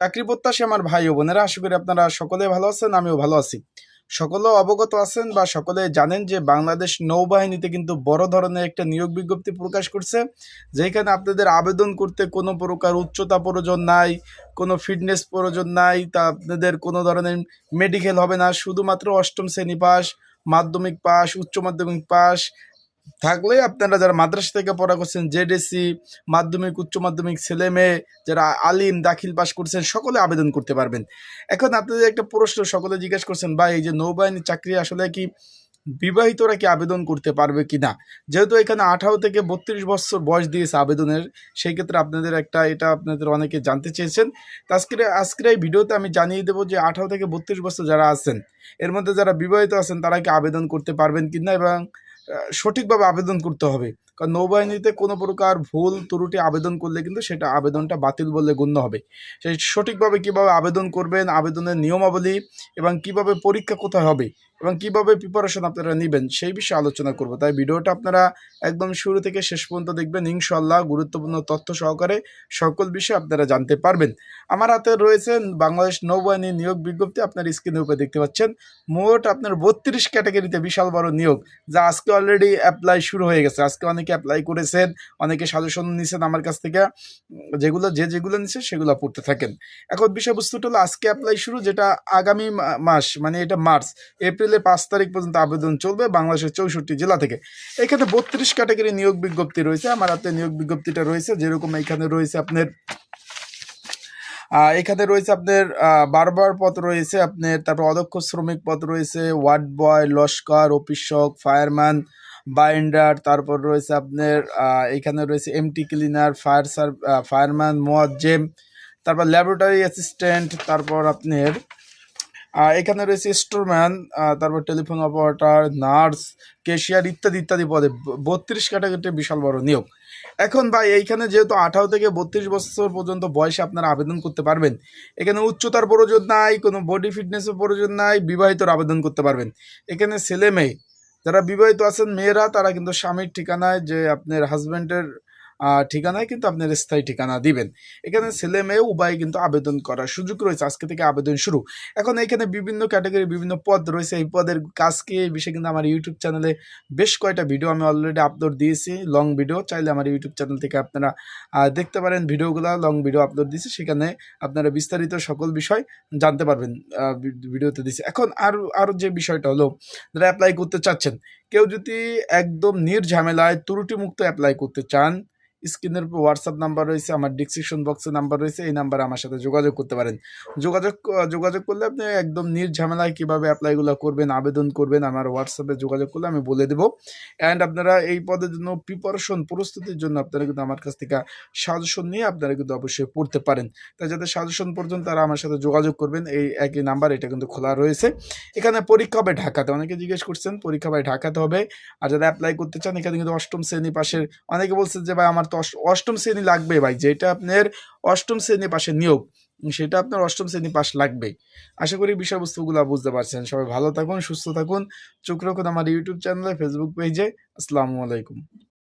চাকরি প্রত্যাশী আমার ভাই ও বোনেরা, আশা করি আপনারা সকলে ভালো আছেন, আমিও ভালো আছি। সকলে অবগত আছেন বা সকলে জানেন যে বাংলাদেশ নৌবাহিনীতে কিন্তু বড় ধরনের একটা নিয়োগ বিজ্ঞপ্তি প্রকাশ করছে, যেখানে আপনাদের আবেদন করতে কোনো প্রকার উচ্চতা প্রয়োজন নাই, কোনো ফিটনেস প্রয়োজন নাই, তা আপনাদের কোনো ধরনের মেডিকেল হবে না, শুধুমাত্র অষ্টম শ্রেণি পাস, মাধ্যমিক পাস, উচ্চ মাধ্যমিক পাস থাকলে আপনারা যারা মাদ্রাসা থেকে পড়া করছেন জেডিসি মাধ্যমিক, উচ্চ মাধ্যমিক, ছেলে মেয়ে, যারা আলিম, দাখিল পাশ করছেন, সকলে আবেদন করতে পারবেন। এখন আপনাদের একটা প্রশ্ন, সকলে জিজ্ঞেস করছেন, ভাই, এই যে নৌবাহিনী চাকরি আসলে কি বিবাহিতরা কি আবেদন করতে পারবে কি না যেহেতু এখানে আঠারো থেকে বত্রিশ বছর বয়স দিয়েছে আবেদনের, সেই ক্ষেত্রে আপনাদের একটা, এটা আপনাদের অনেকে জানতে চেয়েছেন। তো আজকের আজকের এই ভিডিওতে আমি জানিয়ে দেবো যে আঠারো থেকে বত্রিশ বছর যারা আছেন, এর মধ্যে যারা বিবাহিত আছেন, তারা কি আবেদন করতে পারবেন কি না এবং সঠিকভাবে আবেদন করতে হবে। কারণ নৌবাহিনীতে কোনো প্রকার ভুল, ত্রুটি আবেদন করলে কিন্তু সেটা আবেদনটা বাতিল বলে গণ্য হবে। সেই সঠিকভাবে কীভাবে আবেদন করবেন, আবেদনের নিয়মাবলী এবং কীভাবে পরীক্ষা কোথায় হবে এবং কীভাবে প্রিপারেশন আপনারা নেবেন, সেই বিষয়ে আলোচনা করব। তাই ভিডিওটা আপনারা একদম শুরু থেকে শেষ পর্যন্ত দেখবেন। ইনশাল্লাহ গুরুত্বপূর্ণ তথ্য সহকারে সকল বিষয়ে আপনারা জানতে পারবেন। আমার হাতে রয়েছে বাংলাদেশ নৌবাহিনী নিয়োগ বিজ্ঞপ্তি। আপনার স্ক্রিনের উপরে দেখতে পাচ্ছেন, মোট আপনার বত্রিশ ক্যাটাগরিতে বিশাল বড় নিয়োগ, যা আজকে অলরেডি অ্যাপ্লাই শুরু হয়ে গেছে। আজকে অনেকে অ্যাপ্লাই করেছেন, অনেকে সাজেশন নিছেন আমার কাছ থেকে। যেগুলো, যে যেগুলো নিচ্ছে সেগুলো পড়তে থাকেন। এখন বিষয়বস্তুটা হলো আজকে অ্যাপ্লাই শুরু, যেটা আগামী মাস মানে এটা মার্চ এপ্রিলের পাঁচ তারিখ পর্যন্ত আবেদন চলবে বাংলাদেশের চৌষট্টি জেলা থেকে। এখানে বত্রিশ ক্যাটাগরি নিয়োগ বিজ্ঞপ্তি রয়েছে। আমার হাতে নিয়োগ বিজ্ঞপ্তিটা রয়েছে। যেরকম এখানে রয়েছে আপনার এখানে রয়েছে আপনার বারবার পথ রয়েছে আপনার, তারপর অদক্ষ শ্রমিক পথ রয়েছে, ওয়ার্ড বয়, লস্কর অফিসক ফায়ারম্যান, বাইন্ডার, তারপর রয়েছে আপনার এখানে রয়েছে এমটি ক্লিনার, ফায়ার সার ফায়ারম্যান, মোয়াজ্জেম, তারপর ল্যাবরেটরি অ্যাসিস্ট্যান্ট, তারপর আপনার এখানে রয়েছে স্টোরম্যান তারপর টেলিফোন অপারেটর, নার্স কেশিয়ার ইত্যাদি ইত্যাদি পদে, বত্রিশ ক্যাটাগরিতে বিশাল বড় নিয়োগ। এখন ভাই, এইখানে যেহেতু আঠারো থেকে বত্রিশ বছর পর্যন্ত বয়সে আপনারা আবেদন করতে পারবেন, এখানে উচ্চতার প্রয়োজন নাই, কোনো বডি ফিটনেসের প্রয়োজন নাই, বিবাহিতর আবেদন করতে পারবেন। এখানে ছেলে মেয়ে যারা বিবাহিত আছেন, মেয়েরা, তারা কিন্তু স্বামীর ঠিকানায় যে আপনার হাজব্যান্ডের ঠিকানায় কিন্তু আপনার স্থায়ী ঠিকানা দিবেন। এখানে ছেলে মেয়ে, উভয় কিন্তু আবেদন করার সুযোগ রয়েছে। আজকে থেকে আবেদন শুরু। এখন এখানে বিভিন্ন ক্যাটাগরি বিভিন্ন পদ রয়েছে। এই পদের কাজকে এই বিষয়ে কিন্তু আমার ইউটিউব চ্যানেলে বেশ কয়টা ভিডিও আমি অলরেডি আপলোড দিয়েছি। লং ভিডিও চাইলে আমার ইউটিউব চ্যানেল থেকে আপনারা দেখতে পারেন ভিডিওগুলো লং ভিডিও আপলোড দিয়েছি। সেখানে আপনারা বিস্তারিত সকল বিষয় জানতে পারবেন ভিডিওতে দিয়েছি। এখন আর আরও যে বিষয়টা হলো, যারা অ্যাপ্লাই করতে চাচ্ছেন, কেউ যদি একদম নির্ঝামেলায় ত্রুটিমুক্ত অ্যাপ্লাই করতে চান স্ক্রিনের হোয়াটসঅ্যাপ নাম্বার রয়েছে, আমার ডিসক্রিপশন বক্সে নাম্বার রয়েছে, এই নাম্বারে আমার সাথে যোগাযোগ করতে পারেন। যোগাযোগ যোগাযোগ করলে আপনি একদম নির্ঝামেলায় কীভাবে অ্যাপ্লাইগুলো করবেন, আবেদন করবেন, আমার হোয়াটসঅ্যাপে যোগাযোগ করলে আমি বলে দেবো। অ্যান্ড আপনারা এই পদের জন্য প্রিপারেশন প্রস্তুতির জন্য আপনারা কিন্তু আমার কাছ থেকে সাজেশন নিয়ে আপনারা কিন্তু অবশ্যই পড়তে পারেন। তাই যাদের সাজেশন পর্যন্ত তারা আমার সাথে যোগাযোগ করবেন, এই একই নাম্বার এটা কিন্তু খোলা রয়েছে। এখানে পরীক্ষা হবে ঢাকাতে, অনেকে জিজ্ঞেস করছেন পরীক্ষা ভাই ঢাকাতে হবে। আর যারা অ্যাপ্লাই করতে চান, এখানে কিন্তু অষ্টম শ্রেণি পাশের, অনেকে বলছেন যে ভাই আমার অষ্টম শ্রেণি লাগবে ভাই, যেটা আপনার অষ্টম শ্রেণি পাশে নিয়োগ, সেটা আপনার অষ্টম শ্রেণি পাশ লাগবে। আশা করি বিষয়বস্তুগুলো বুঝতে পারছেন। সবাই ভালো থাকুন, সুস্থ থাকুন। চোখ রাখুন আমার ইউটিউব চ্যানেলে, ফেসবুক পেজে। আসসালামু আলাইকুম।